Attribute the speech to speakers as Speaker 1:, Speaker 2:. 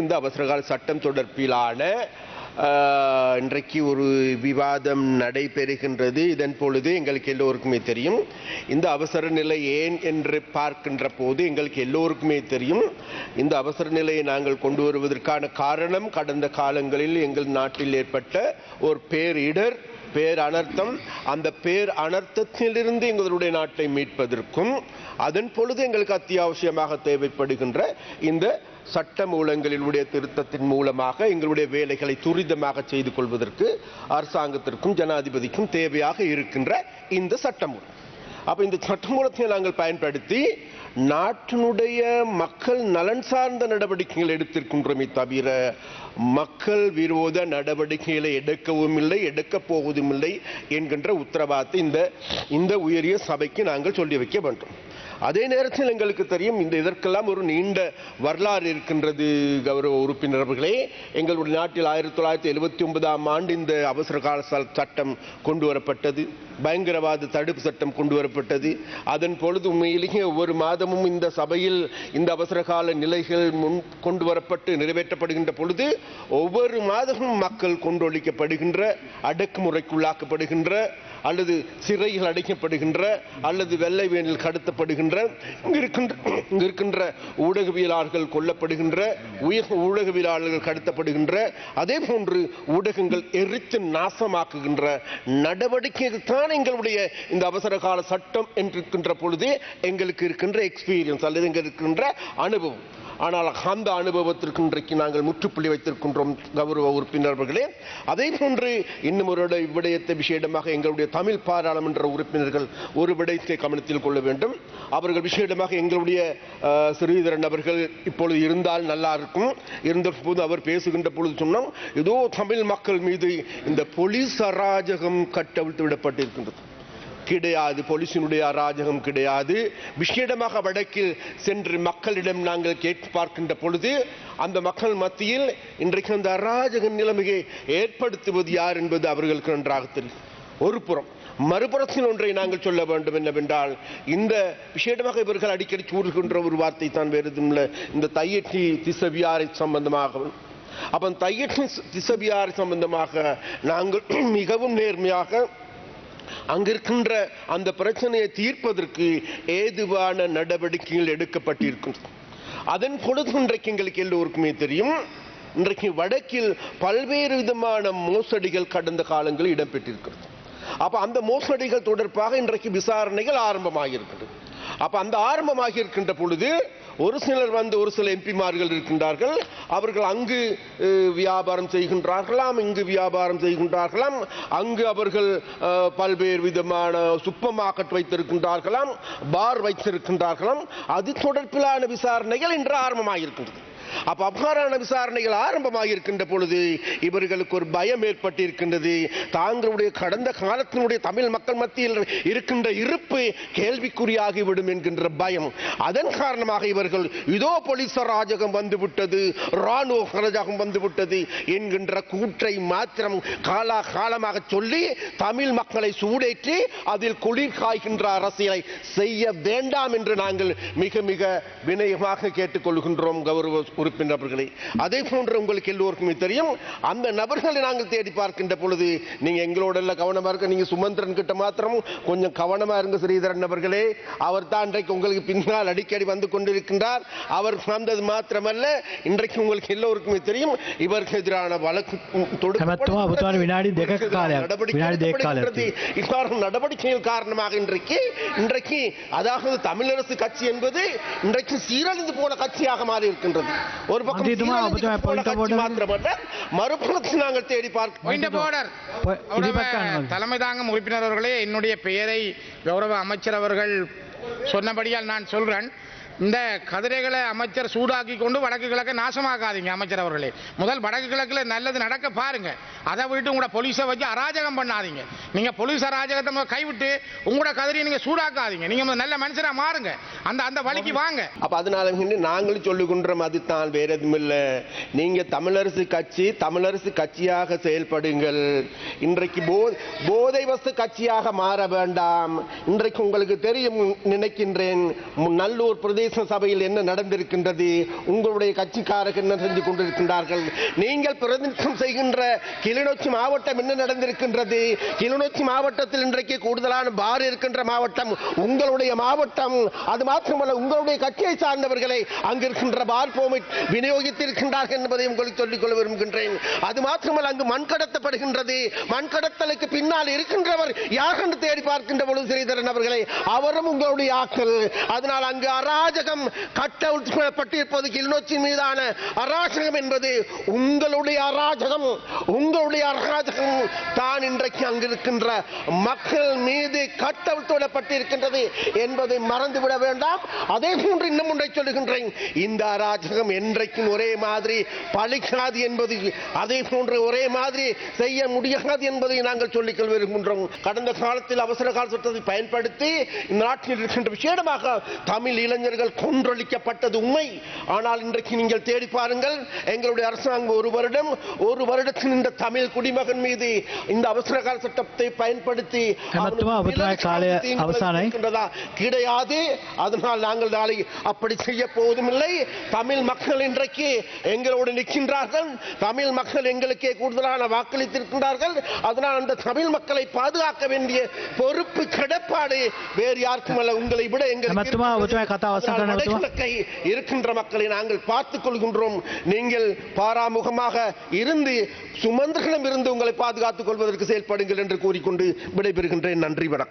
Speaker 1: இந்த அவசரகால சட்டம் தொடர்பிலான இன்றைக்கு ஒரு விவாதம் நடைபெறுகின்றது. இதன் பொழுது எங்களுக்கு எல்லோருக்குமே தெரியும். இந்த அவசர நிலை ஏன் என்று பார்க்கின்ற போது எங்களுக்கு எல்லோருக்குமே தெரியும். இந்த அவசர நிலையை நாங்கள் கொண்டு வருவதற்கான காரணம் கடந்த காலங்களில் எங்கள் நாட்டில் ஏற்பட்ட ஒரு பேரிடர் பேர் அனர்த்தம் அந்த பேர் அனர்த்தத்திலிருந்து எங்களுடைய நாட்டை மீட்பதற்கும் அதன் பொழுது எங்களுக்கு அத்தியாவசியமாக தேவைப்படுகின்ற இந்த சட்ட மூலங்களினுடைய திருத்தத்தின் மூலமாக எங்களுடைய வேலைகளை துரிதமாக செய்து கொள்வதற்கு அரசாங்கத்திற்கும் ஜனாதிபதிக்கும் தேவையாக இருக்கின்ற இந்த சட்டமூலம் அப்போ இந்த சட்டமூலத்தை நாங்கள் பயன்படுத்தி நாட்டினுடைய மக்கள் நலன் சார்ந்த நடவடிக்கைகள் எடுத்திருக்கின்றோமே தவிர மக்கள் விரோத நடவடிக்கைகளை எடுக்கவும் இல்லை எடுக்கப் போவதும் இல்லை என்கின்ற உத்தரவாதத்தை இந்த இந்த உயரிய சபைக்கு நாங்கள் சொல்லி வைக்க வேண்டும். அதே நேரத்தில் எங்களுக்கு தெரியும் இந்த இதற்கெல்லாம் ஒரு நீண்ட வரலாறு இருக்கின்றது கௌரவ உறுப்பினர்களே. எங்களுடைய நாட்டில் ஆயிரத்தி தொள்ளாயிரத்தி எழுபத்தி ஒன்பதாம் ஆண்டு இந்த அவசர கால சட்டம் கொண்டு வரப்பட்டது. பயங்கரவாத தடுப்பு சட்டம் கொண்டு வரப்பட்டது. அதன் பொழுது உண்மையிலேயே ஒவ்வொரு மாதமும் இந்த சபையில் இந்த அவசர கால நிலைகள் முன் கொண்டு வரப்பட்டு நிறைவேற்றப்படுகின்ற பொழுது ஒவ்வொரு மாதமும் மக்கள் கொண்டொழிக்கப்படுகின்ற அடக்குமுறைக்குள்ளாக்கப்படுகின்ற அல்லது சிறைகள் அடைக்கப்படுகின்ற அல்லது வெள்ளை வேனில் கடத்தப்படுகின்ற இருக்கின்ற இருக்கின்ற ஊடகவியலாளர்கள் கொல்லப்படுகின்ற உயர் ஊடகவியலாளர்கள் கடத்தப்படுகின்ற அதே போன்று ஊடகங்கள் எரித்து நாசமாக்குகின்ற நடவடிக்கைகள் தான் எங்களுடைய இந்த அவசர கால சட்டம் என்றிருக்கின்ற பொழுது எங்களுக்கு இருக்கின்ற எக்ஸ்பீரியன்ஸ் அல்லது எங்களுக்கு இருக்கின்ற அனுபவம். ஆனால் அந்த அனுபவத்திற்கு இன்றைக்கு நாங்கள் முற்றுப்புள்ளி வைத்திருக்கின்றோம் கௌரவ உறுப்பினர்களே. அதே போன்று இன்னும் ஒரு விடயத்தை விஷயமாக எங்களுடைய தமிழ் பாராளுமன்ற உறுப்பினர்கள் ஒரு விடயத்தை கவனத்தில் கொள்ள வேண்டும். அவர்கள் விசேடமாக எங்களுடைய ஸ்ரீதரன் அவர்கள் இப்பொழுது இருந்தால் நல்லா இருக்கும். இருந்த போது அவர் பேசுகின்ற பொழுது சொன்னோம் ஏதோ தமிழ் மக்கள் மீது இந்த போலீஸ் அராஜகம் கட்டவிழ்த்து விடப்பட்டிருக்கின்றது. கிடையாது போலீசினுடைய அராஜகம் கிடையாது. விஷேடமாக வடக்கில் சென்று மக்களிடம் நாங்கள் கேட்டு பார்க்கின்ற பொழுது அந்த மக்கள் மத்தியில் இன்றைக்கு அந்த அராஜக நிலைமையை ஏற்படுத்துவது யார் என்பது அவர்களுக்கு நன்றாக தெரியும். ஒரு புறம். மறுபுறத்தில் ஒன்றை நாங்கள் சொல்ல வேண்டும் என்னவென்றால் இந்த விஷேடமாக இவர்கள் அடிக்கடி கூறுகின்ற ஒரு வார்த்தை தான் வேறு இந்த தையட்டி திசவியாரை சம்பந்தமாகவும் அப்ப தையட்டி திசவியாரை சம்பந்தமாக நாங்கள் மிகவும் நேர்மையாக அங்கிருக்கின்ற அந்த பிரச்சனையை தீர்ப்பதற்கு ஏதுவான நடவடிக்கைகள் எடுக்கப்பட்டிருக்கும். அதன் பொழுது இன்றைக்கு எங்களுக்கு எல்லோருக்குமே தெரியும் இன்றைக்கு வடக்கில் பல்வேறு விதமான மோசடிகள் கடந்த காலங்களில் இடம்பெற்றிருக்கிறது. அப்ப அந்த மோசடிகள் தொடர்பாக இன்றைக்கு விசாரணைகள் ஆரம்பமாகியிருக்கிறது அப்ப அந்த ஆரம்பமாகி இருக்கின்ற பொழுது ஒரு சிலர் வந்து ஒரு சில எம்பிமார்கள் இருக்கின்றார்கள். அவர்கள் அங்கு வியாபாரம் செய்கின்றார்களாம் இங்கு வியாபாரம் செய்கின்றார்களாம். அங்கு அவர்கள் பல்வேறு விதமான சுப்பர் மார்க்கெட் வைத்திருக்கின்றார்களாம் பார் வைத்திருக்கின்றார்களாம். அது தொடர்பிலான விசாரணைகள் இன்று ஆரம்பமாகியிருக்கின்றது. அப்ப அவ்வாறான விசாரணைகள் ஆரம்பமாக இருக்கின்ற பொழுது இவர்களுக்கு ஒரு பயம் ஏற்பட்டிருக்கின்றது. தாங்களுடைய கடந்த காலத்தினுடைய தமிழ் மக்கள் மத்தியில் இருக்கின்ற இருப்பு கேள்விக்குறியாகிவிடும் என்கின்ற பயம். அதன் காரணமாக இவர்கள் இதோ போலீஸ் ராஜகம் வந்துவிட்டது ராணுவ ராஜகம் வந்துவிட்டது என்கின்ற கூற்றை மாத்திரம் காலா காலமாக சொல்லி தமிழ் மக்களை சூடேற்றி அதில் குளிர் காய்கின்ற அரசியலை செய்ய வேண்டாம் என்று நாங்கள் மிக மிக வினயமாக கேட்டுக்கொள்கின்றோம் கௌரவ உறுப்பினர்களே. அதே போன்று உங்களுக்கு எல்லோருக்குமே தெரியும் அந்த நபர்களை நாங்கள் தேடி பார்க்கின்ற பொழுது நீங்க எங்களோட எல்லாம் கவனமாக இருக்க நீங்க சுமந்திரன் கிட்ட மாத்திரம் கொஞ்சம் கவனமா இருங்க ஸ்ரீதரன் அவர்களே அவர் தான் இன்றைக்கு உங்களுக்கு பின்னால் அடிக்கடி வந்து கொண்டிருக்கின்றார். அவர் வந்தது மாத்திரமல்ல இன்றைக்கு உங்களுக்கு எல்லோருக்குமே தெரியும் இவருக்கு எதிரான வழக்கு நடவடிக்கைகள் காரணமாக இன்றைக்கு இன்றைக்கு அதாவது தமிழரசு கட்சி என்பது இன்றைக்கு சீரழிந்து போன கட்சியாக மாறி இருக்கின்றது ஒரு பக்கம். மாத்திரமல்ல மறுபுறத்தில் நாங்கள் தேடி பார்க்க
Speaker 2: பாயிண்ட் ஆஃப் ஆர்டர்
Speaker 3: ப- இது பக்கம் அனுமதி.
Speaker 2: தலைமை தாங்கும் உறுப்பினர் அவர்களே என்னுடைய பெயரை கௌரவ அமைச்சர் அவர்கள் சொன்னபடியால் நான் சொல்றேன் இந்த கதிரைகளை அமைச்சர் சூடாக்கி கொண்டு வடக்கு கிழக்கை நாசமாக்காதீங்க அமைச்சர் அவர்களே. முதல் வடக்கு கிழக்குல நல்லது நடக்க பாருங்க. அதை விட்டு உங்களோட போலீஸை வச்சு அராஜகம் பண்ணாதீங்க. நீங்க போலீஸ் அராஜகத்தை கைவிட்டு உங்களோட கதிரையை நீங்க சூடாக்காதீங்க. நீங்க நல்ல மனுஷனா மாறுங்க. அந்த அந்த வழிக்கு வாங்க.
Speaker 1: அப்ப அதனால நாங்களும் சொல்லுகின்ற மாதிரி அதுதான் வேற எதுவும் இல்லை. நீங்க தமிழரசு கட்சி தமிழரசு கட்சியாக செயல்படுங்கள். இன்றைக்கு போ- போதை வஸ்து கட்சியாக மாற வேண்டாம். இன்றைக்கு உங்களுக்கு தெரியும் நினைக்கின்றேன். நல்லூர் பிரதேச பிரதேச சபையில் என்ன நடந்திருக்கின்றது? உங்களுடைய கட்சிக்காரர்கள் என்ன செஞ்சு கொண்டிருக்கின்றார்கள்? நீங்கள் பிரதிநிதித்துவம் செய்கின்ற கிளிநொச்சி மாவட்டம் என்ன நடந்திருக்கின்றது? கிளிநொச்சி மாவட்டத்தில் இன்றைக்கு கூடுதலான பார் இருக்கின்ற மாவட்டம் உங்களுடைய மாவட்டம். அது மாத்திரமல்ல உங்களுடைய கட்சியை சார்ந்தவர்களை அங்கிருக்கின்ற பார் போமிட் விநியோகித்திருக்கின்றார்கள் என்பதை உங்களுக்கு சொல்லிக்கொள்ள விரும்புகின்றேன். அது மாத்திரமல்ல அங்கு மண் கடத்தப்படுகின்றது. மண் கடத்தலுக்கு பின்னால் இருக்கின்றவர் யார் என்று தேடி பார்க்கின்ற பொழுது ஸ்ரீதரன் அவர்களை அவரும் உங்களுடைய ஆக்கள். அதனால் அங்கு அராஜகம் கட்டப்பட்டிருப்பது கிளிநொச்சி மீதான அராஜகம் என்பது உங்களுடைய அராஜகம் உங்களுடைய அராஜகம் தான் இன்றைக்கு அங்கிருக்கின்ற மக்கள் மீது கட்டவிழ்த்துவிடப்பட்டிருக்கின்றது என்பதை மறந்துவிட வேண்டாம். அதே போன்று இன்னும் ஒன்றை சொல்லுகின்றேன். இந்த அராஜகம் என்றைக்கும் ஒரே மாதிரி பழிக்காது என்பது அதே போன்று ஒரே மாதிரி செய்ய முடியாது என்பதை நாங்கள் சொல்லிக் விரும்புகின்றோம். கடந்த காலத்தில் அவசர கால சட்டத்தை பயன்படுத்தி இந்த நாட்டில் இருக்கின்ற விசேடமாக தமிழ் இளைஞர்கள் கொன்றொழிக்கப்பட்டது உண்மை. ஆனால் இன்றைக்கு நீங்கள் தேடி பாருங்கள் எங்களுடைய அரசாங்கம் ஒரு வருடம் ஒரு வருடத்தில் இந்த தமிழ் குடிமகன் மீது இந்த அவசர கால சட்டத்தை பயன்படுத்தி? கிடையாது. அதனால் நாங்கள் நாளை அப்படி செய்ய போவதும் இல்லை. தமிழ் மக்கள் இன்றைக்கு எங்களோடு நிற்கின்றார்கள். தமிழ் மக்கள் எங்களுக்கே கூடுதலான வாக்களித்திருக்கின்றார்கள். அதனால் அந்த தமிழ் மக்களை பாதுகாக்க வேண்டிய பொறுப்பு கடப்பாடு வேறு யாருக்கும் அல்ல உங்களை விட எங்களுக்கு வடகிழக்கை இருக்கின்ற மக்களை நாங்கள் பார்த்துக் கொள்கின்றோம். நீங்கள் பாராமுகமாக இருந்து சுமந்திரனிடம் இருந்து உங்களை பாதுகாத்துக் கொள்வதற்கு செயல்படுங்கள் என்று கூறிக்கொண்டு விடைபெறுகின்றேன். நன்றி வணக்கம்.